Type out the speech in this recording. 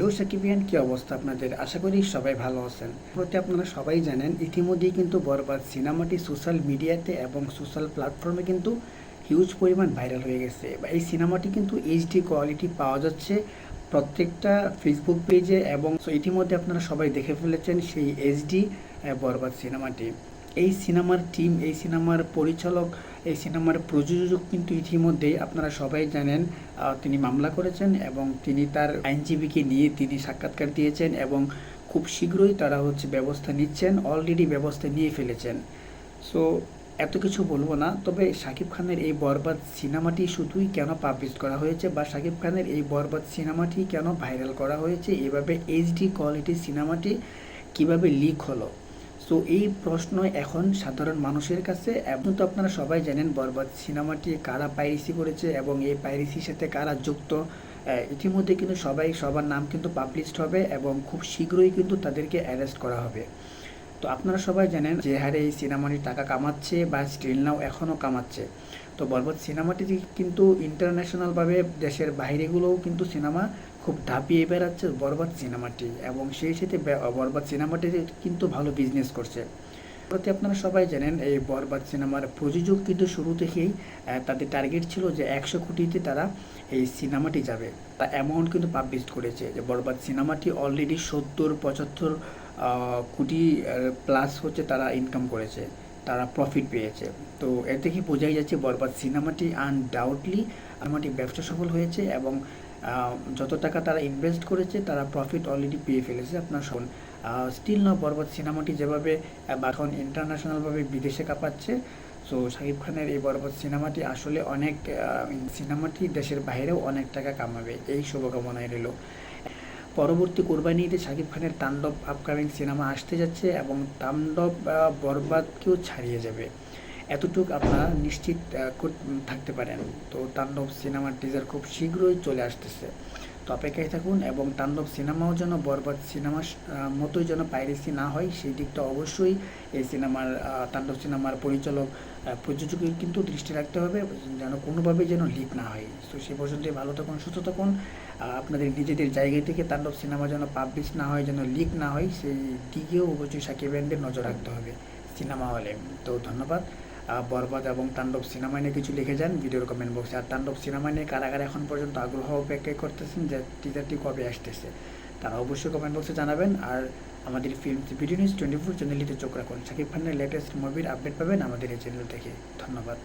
Hello সাকিবিয়ান, কি অবস্থা আপনাদের? আশা করি সবাই ভালো আছেন। প্রতি আপনারা সবাই জানেন, ইতিমধ্যেই কিন্তু বরবাদ সিনেমাটি সোশ্যাল মিডিয়াতে এবং সোশ্যাল প্ল্যাটফর্মে কিন্তু হিউজ পরিমাণ ভাইরাল হয়ে গেছে। এই সিনেমাটি কিন্তু এইচডি কোয়ালিটি পাওয়া যাচ্ছে প্রত্যেকটা ফেসবুক পেজে এবং ইতিমধ্যে আপনারা সবাই দেখে ফেলেছেন সেই এইচডি বরবাদ সিনেমাটি। এই সিনেমার টিম এই সিনেমার পরিচালক, এই সিনেমার প্রযোজক কিন্তু ইতিমধ্যেই আপনারা সবাই জানেন তিনি মামলা করেছেন এবং তিনি তার আইনজীবীকে নিয়ে তিনি সাক্ষাৎকার দিয়েছেন এবং খুব শীঘ্রই তারা হচ্ছে ব্যবস্থা নিচ্ছেন অলরেডি ব্যবস্থা নিয়ে ফেলেছেন। সো এত কিছু বলব না, তবে শাকিব খানের এই বরবাদ সিনেমাটি শুধুই কেন পাবলিশ করা হয়েছে বা শাকিব খানের এই বরবাদ সিনেমাটি কেন ভাইরাল করা হয়েছে? এভাবে এইচডি কোয়ালিটির সিনেমাটি কীভাবে লিক হলো? সো এই প্রশ্ন এখন সাধারণ মানুষের কাছে এখন তো আপনারা সবাই জানেন বরবাদ সিনেমাটি কারা পাইরেসি করেছে এবং এই পাইরেসির সাথে কারা যুক্ত। ইতিমধ্যে কিন্তু সবাই, সবার নাম কিন্তু পাবলিশড হবে এবং খুব শীঘ্রই কিন্তু তাদেরকে অ্যারেস্ট করা হবে। তো আপনারা সবাই জানেন যে হারে এই সিনেমাটি টাকা কামাচ্ছে বা স্টিল নাও এখনও কামাচ্ছে। তো বরবাদ সিনেমাটি কিন্তু ইন্টারন্যাশনালভাবে দেশের বাইরেগুলোও কিন্তু সিনেমা খুব ধাপিয়ে বেড়াচ্ছে বরবাদ সিনেমাটি এবং সেই সাথে বরবাদ সিনেমাটি কিন্তু ভালো বিজনেস করছে। প্রতি আপনারা সবাই জানেন, এই বরবাদ সিনেমার প্রযোজক কিন্তু শুরু থেকেই তাদের টার্গেট ছিল যে একশো কোটিতে তারা এই সিনেমাটি যাবে। তা অ্যামাউন্ট কিন্তু পাবলিশ করেছে যে বরবাদ সিনেমাটি অলরেডি সত্তর, পঁচাত্তর কোটি প্লাস হচ্ছে তারা ইনকাম করেছে, তারা প্রফিট পেয়েছে। তো এর থেকে বোঝাই যাচ্ছে বরবাদ সিনেমাটি আনডাউটলি সিনেমাটি ব্যবসা সফল হয়েছে এবং যত টাকা তারা ইনভেস্ট করেছে, তারা প্রফিট অলরেডি পেয়ে ফেলেছে আপনার শোন স্টিল না, বরবাদ সিনেমাটি যেভাবে এখন ইন্টারন্যাশনালভাবে বিদেশে কাঁপাচ্ছে সো শাকিব খানের এই বরবাদ সিনেমাটি আসলে অনেক সিনেমাটি দেশের বাইরেও অনেক টাকা কামাবে, এই শুভকামনায় রইল। পরবর্তী কোরবানি ঈদে শাকিব খানের তাণ্ডব আপকামিং সিনেমা আসতে যাচ্ছে এবং তাণ্ডব বরবাদকেও ছাড়িয়ে যাবে। এতটুক আপনারা নিশ্চিত থাকতে পারেন। তো তাণ্ডব সিনেমার টিজার খুব শীঘ্রই চলে আসতেছে। তো অপেক্ষায় থাকুন এবং তাণ্ডব সিনেমাও যেন বরবাদ সিনেমার মতোই যেন পাইরেসি না হয়, সেই দিকটা অবশ্যই এই সিনেমার তাণ্ডব সিনেমার পরিচালক প্রযোজকের কিন্তু দৃষ্টি রাখতে হবে, যেন কোনোভাবেই যেন লিক না হয়। তো সে পর্যন্ত ভালো থাকুন, সুস্থ থাকুন। আপনাদের নিজেদের জায়গা থেকে তাণ্ডব সিনেমা যেন পাবলিশ না হয়, যেন লিক না হয়, সেই দিকেও অবশ্যই সাকিব নজর রাখতে হবে সিনেমা হলে। তো ধন্যবাদ। বরবাদ এবং তাণ্ডব সিনেমা নিয়ে কিছু লিখে যান, ভিডিওর কমেন্ট বক্সে আর তাণ্ডব সিনেমা নিয়ে কারা কারা এখন পর্যন্ত আগ্রহ অপেক্ষা করতেছেন যে টিজারটি কবে আসতেছে। তারা অবশ্যই কমেন্ট বক্সে জানাবেন। আর আমাদের film video news twenty four চ্যানেলটিতে চোখ রাখুন। সাকিব খানের লেটেস্ট মুভির আপডেট পাবেন আমাদের এই চ্যানেল থেকে। ধন্যবাদ।